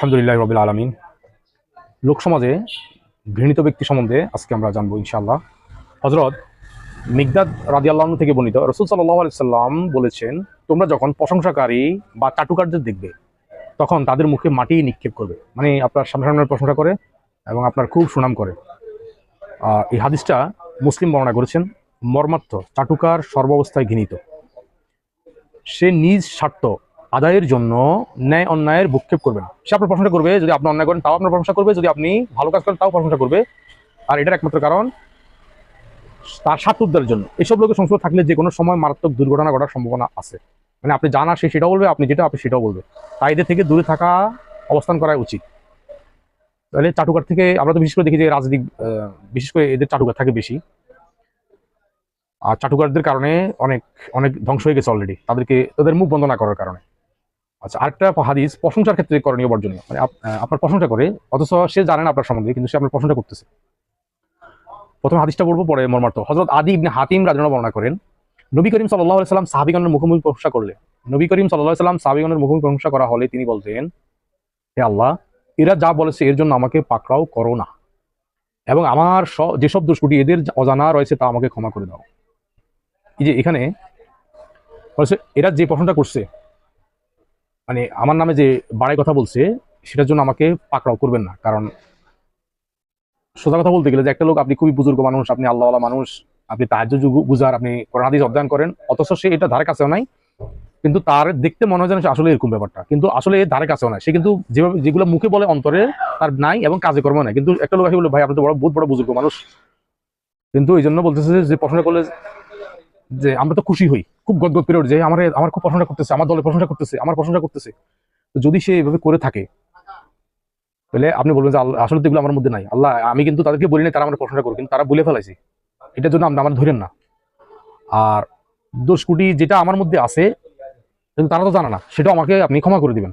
আলহামদুলিল্লাহ রবিল আলমিন। লোকসমাজে ঘৃণিত ব্যক্তি সম্বন্ধে আজকে আমরা জানব ইনশাআল্লাহ। হজরত মিগদাদ রাজি আল্লাহ থেকে বর্ণিত রসুল সাল্লাহ সাল্লাম বলেছেন, তোমরা যখন প্রশংসাকারী বা চাটুকারদের দেখবে, তখন তাদের মুখে মাটি নিক্ষেপ করবে। মানে আপনার সামনে প্রশংসা করে এবং আপনার খুব সুনাম করে। এই হাদিসটা মুসলিম বর্ণনা করেছেন, মর্মার্থ, চাটুকার সর্বাবস্থায় ঘৃণিত। সে নিজ স্বার্থ আদায়ের জন্য ন্যায় অন্যায়ের ভূক্ষেপ করবে না। সে আপনার প্রশংসা করবে, যদি আপনি অন্যায় করেন, তাও আপনার প্রশংসা করবে, যদি আপনি ভালো কাজ করেন, তাও প্রশংসা করবে। আর এটার একমাত্র কারণ, তার স্বার্থ উদ্ধারের জন্য। এসব লোকের সংস্পর্শ থাকলে যে কোনো সময় মারাত্মক দুর্ঘটনা ঘটার সম্ভাবনা আছে। মানে আপনি জানা সে সেটাও বলবে, আপনি যেটা, আপনি সেটাও বলবে। তাই এদের থেকে দূরে থাকা, অবস্থান করা উচিত। তাহলে চাটুকার থেকে আমরা তো বিশেষ করে দেখি যে রাজনীতি বিশেষ করে এদের চাটুকার থাকে বেশি। আর চাটুকারদের কারণে অনেক অনেক ধ্বংস হয়ে গেছে অলরেডি তাদেরকে, তাদের মুখ বন্ধ না করার কারণে। আচ্ছা আরেকটা হাদিস প্রশংসার ক্ষেত্রে করণীয় বর্জনীয়। মানে আপনার প্রশংসা করে, অথচ সে জানে না আপনার সম্বন্ধে, কিন্তু সে আপনার প্রশংসা করতেছে। প্রথমে হাদিসটা বলব পরে মর্মার্থ। হজরত আদি ইবনে হাতিম রাজনা বর্ণনা করেন, নবী করিম সাল্লাহ সাল্লাম সাহাবিগণের মুখোমুখি প্রশংসা করলে। নবী করিম সাল্লাহ সাল্লাম সাহাবিগণের মুখোমুখি প্রশংসা করা হলে তিনি বলতেন, হে আল্লাহ, এরা যা বলেছে এর জন্য আমাকে পাকড়াও করো না। এবং আমার যেসব দোষগুটি এদের অজানা রয়েছে তা আমাকে ক্ষমা করে দাও। এই যে এখানে এরা যে প্রশ্নটা করছে মানে আমার নামে যে বাড়াই কথা বলছে, সেটার জন্য আমাকে পাকড়াও করবেন না। কারণ সোজা কথা বলতে গেলে যে একটা লোক আপনি খুবই বুজুর্গ মানুষ, আপনি আল্লাহওয়ালা মানুষ, আপনি তাহাজ বুঝার আপনি কোরআন, হাদিস অধ্যয়ন করেন, অথচ সে এটা ধারে কাছেও নাই। কিন্তু তার দেখতে মনে হয় যেন আসলে এরকম ব্যাপারটা। কিন্তু আসলে এর ধারে কাছেও নাই। সে কিন্তু যেভাবে, যেগুলো মুখে বলে অন্তরে, তার নাই এবং কাজে কর্ম নাই। কিন্তু একটা লোক আসে বলে, ভাই, আপনি তো বড়, বহুত বড় বুজুর্গ মানুষ। কিন্তু এই জন্য বলতেছে যে প্রশ্ন করলে যে, আমরা তো খুশি হই। খুব গদগদ উঠে যে আমার আমার খুব প্রশংসা করতেছে, আমার দলের প্রশংসা করতেছে, আমার প্রশংসা করতেছে। তো যদি সে এভাবে করে থাকে, তাহলে আপনি বলবেন যে আসলে তো আমার মধ্যে নাই। আল্লাহ, আমি কিন্তু তাদেরকে বলি না তারা আমার প্রশংসা করুক, কিন্তু তারা বলে ফেলাইছে। এটার জন্য আমরা আমার ধরেন না। আর দোষ কুটি যেটা আমার মধ্যে আছে, কিন্তু তারা তো জানে না সেটা আমাকে আপনি ক্ষমা করে দিবেন।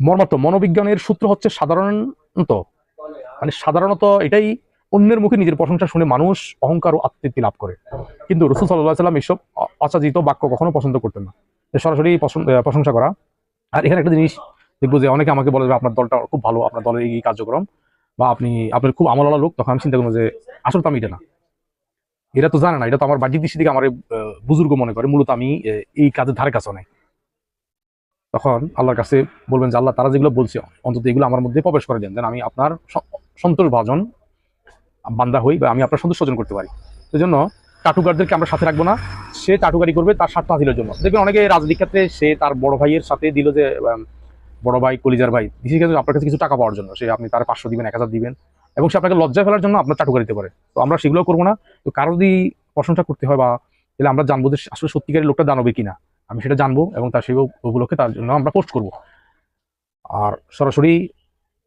মর্মার্থ মনোবিজ্ঞানের সূত্র হচ্ছে সাধারণত মানে সাধারণত এটাই অন্যের মুখে নিজের প্রশংসা শুনে মানুষ অহংকার ও আত্মতৃপ্তি লাভ করে। কিন্তু রসুল সাল্লাহ সাল্লাম এইসব অ- বাক্য কখনো পছন্দ করতেন না। সরাসরি প্রশংসা করা। আর এখানে একটা জিনিস দেখব যে অনেকে আমাকে বলে যে আপনার দলটা খুব ভালো, আপনার দলের এই কার্যক্রম বা আপনি, আপনার খুব আমলালা লোক, তখন আমি চিন্তা করব যে আসলে তো আমি এটা না। এরা তো জানে না এটা তো আমার বাহ্যিক দৃষ্টি থেকে আমার বুজুর্গ মনে করে, মূলত আমি এই কাজের ধারে কাছে নাই তখন আল্লাহর কাছে বলবেন যে, আল্লাহ, তারা যেগুলো বলছে, অন্তত এগুলো আমার মধ্যে প্রবেশ করে দেন। যেন আমি আপনার সন্তোষ ভাজন বান্দা হই বা আমি আপনার সন্তোষ অর্জন করতে পারি। সেজন্য টাটুকারদেরকে আমরা সাথে রাখব না। সে টাটুকারি করবে, তার স্বার্থ হাসিলের জন্য। দেখবেন অনেকে রাজনীতির ক্ষেত্রে সে তার বড় ভাইয়ের সাথে দিল যে বড় ভাই, কলিজার ভাই, বিশেষ ক্ষেত্রে আপনার কাছে কিছু টাকা পাওয়ার জন্য। সে আপনি তার পাঁচশো দিবেন, এক হাজার দিবেন, এবং সে আপনাকে লজ্জায় ফেলার জন্য আপনার চাটুকারিতে পারে। তো আমরা সেগুলো করব না। তো কারও যদি প্রশংসা করতে হয় বা তাহলে আমরা জানব যে আসলে সত্যিকারের লোকটা দানবে কিনা। আমি সেটা জানব এবং তার সেই উপলক্ষে তার জন্য আমরা পোস্ট করব। আর সরাসরি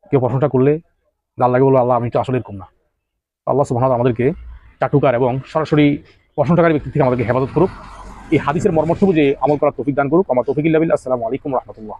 কেউ প্রশংসা করলে আল্লাহকে বলব আল্লাহ, আমি তো আসলে এরকম না। আল্লাহ সুবাহ আমাদেরকে চাটুকার এবং সরাসরি প্রশংসাকারী ব্যক্তি থেকে আমাদেরকে হেফাজত করুক। এই হাদিসের মর্মর্থ বুঝে আমল করার তৌফিক দান করুক। আমার তৌফিক ইল্লাবিল আসসালামু আলাইকুম রহমতুল্লাহ।